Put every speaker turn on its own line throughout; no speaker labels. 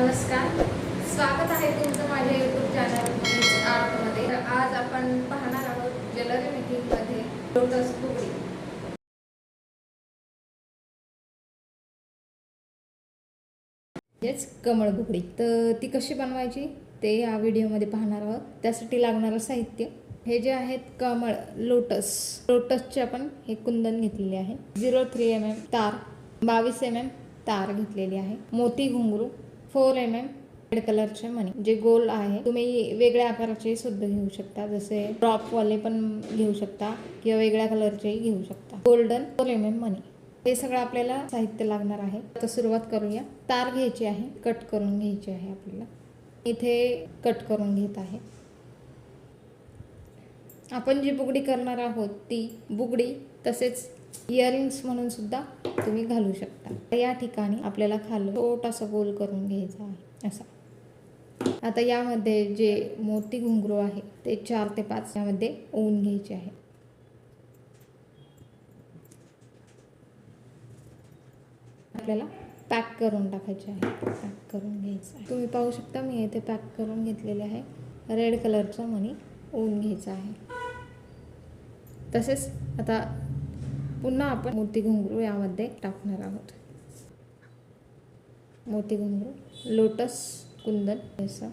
नमस्कार. स्वागत आहे तुमचं माझ्या यूट्यूब चॅनल आर्टमध्ये तर आज आपण पाहणार आहोत ज्वेलरी मेकिंगमध्ये लोटस फुगडी. म्हणजेच कमळ बुगडी तर ती कशी बनवायची ते या व्हिडिओमध्ये पाहणार आहोत. त्यासाठी लागणारं साहित्य हे जे आहेत कमळ लोटस. लोटसचे आपण हे कुंदन घेतलेले आहे. झिरो थ्री एम एम तार बावीस एम एम तार घेतलेली आहे. मोती घुंगरू फोर एम एम रेड कलरचे मणी जे गोल आहे तुम्ही वेगळ्या आकाराचे सुद्धा घेऊ शकता. जसे ड्रॉप वाले पण घेऊ शकता किंवा वेगळ्या कलरचेही घेऊ शकता. गोल्डन फोर एम एम मनी हे सगळं आपल्याला साहित्य लागणार आहे. तर सुरुवात करूया. तार घ्यायची आहे. कट करून घ्यायची आहे आपल्याला. इथे कट करून घेत आहे. आपण जी बुगडी करणार आहोत ती बुगडी तसेच इयरिंग्स म्हणून सुद्धा तुम्ही घालू शकता. या ठिकाणी आपल्याला खाल छोटासा गोल करून घ्यायचा आहे. असा. आता यामध्ये जे मोती घुंगरू आहे ते चार ते पाच यामध्ये ओवून घ्यायचे आहे. आपल्याला पॅक करून टाकायचे आहे. पॅक करून घ्यायचं आहे. तुम्ही पाहू शकता मी इथे पॅक करून घेतलेले आहे. रेड कलरचा मनी ओवून घ्यायचा आहे. तसेच आता पुन्हा आपण मोती घुंगरू यामध्ये टाकणार आहोत. मोती घुंगरू लोटस कुंदन असं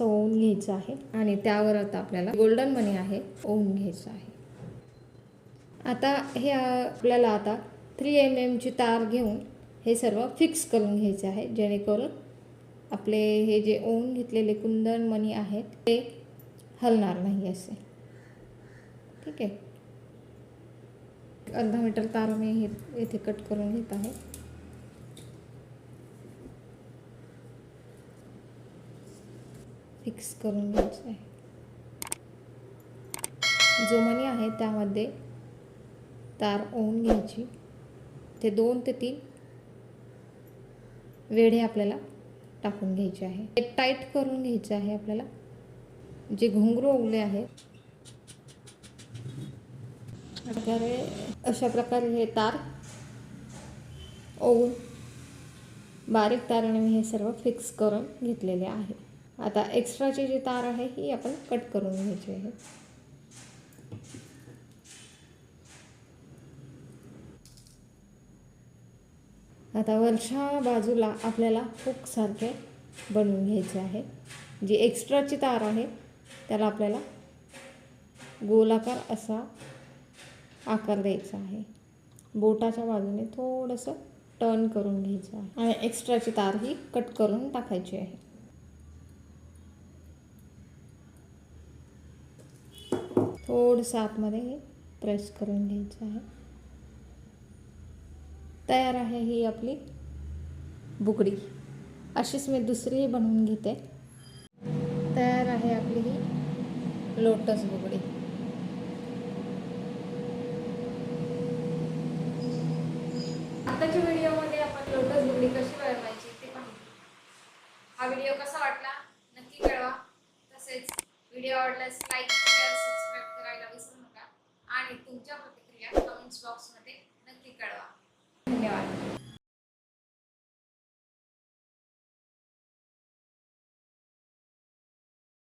ओवून घ्यायचं आहे आणि त्यावर आता आपल्याला गोल्डन मनी आहे ओवून घ्यायचं आहे. आता हे आपल्याला आता थ्री एम एमची तार घेऊन हे सर्व फिक्स करून घ्यायचे आहे जेणेकरून आपले हे जे ओवून घेतलेले कुंदन मणी आहेत ते हलणार नाही असे. ठीक आहे? अर्धा मीटर तार मी हे येथे कट करून घेत आहे. फिक्स करून घ्यायचं आहे. जो मणी आहे त्यामध्ये तार ओवून घ्यायची. ते दोन ते तीन वेढे आपल्याला टाकून घ्यायचे आहे. ते टाईट करून घ्यायचे आहे आपल्याला. जे घुंगरू ओवले आहेत प्रकारे अशा प्रकारे हे तार ओवून बारीक ताराने मी हे सर्व फिक्स करून घेतलेले आहे. आता एक्स्ट्राची जी तार आहे ही आपण कट करून घ्यायची आहे. आता वरच्या बाजूला आपल्याला हुकसारखे बनवून घ्यायचे आहे. जी एक्स्ट्राची तार आहे त्याला आपल्याला गोलाकार असा आकार द्यायचा आहे. बोटाच्या बाजूने थोडंसं टर्न करून घ्यायचं आहे. आणि एक्स्ट्राची तार ही कट करून टाकायची आहे. थोडंसं आतमध्ये हे प्रेस करून घ्यायचं आहे. तयार आहे ही आपली बुगडी. अशीच मी दुसरीही बनवून घेते. तयार आहे आपली ही लोटस बुगडी. आताच्या व्हिडिओमध्ये आपण लोटस बुंदी कशी वळवायची ते पाहू. हा व्हिडिओ कसा वाटला नक्की कळवा. तसेच व्हिडिओ आवडल्यास लाईक शेअर सबस्क्राईब करायला विसरू नका. आणि तुमच्या प्रतिक्रिया कमेंट्स बॉक्समध्ये नक्की कळवा. धन्यवाद.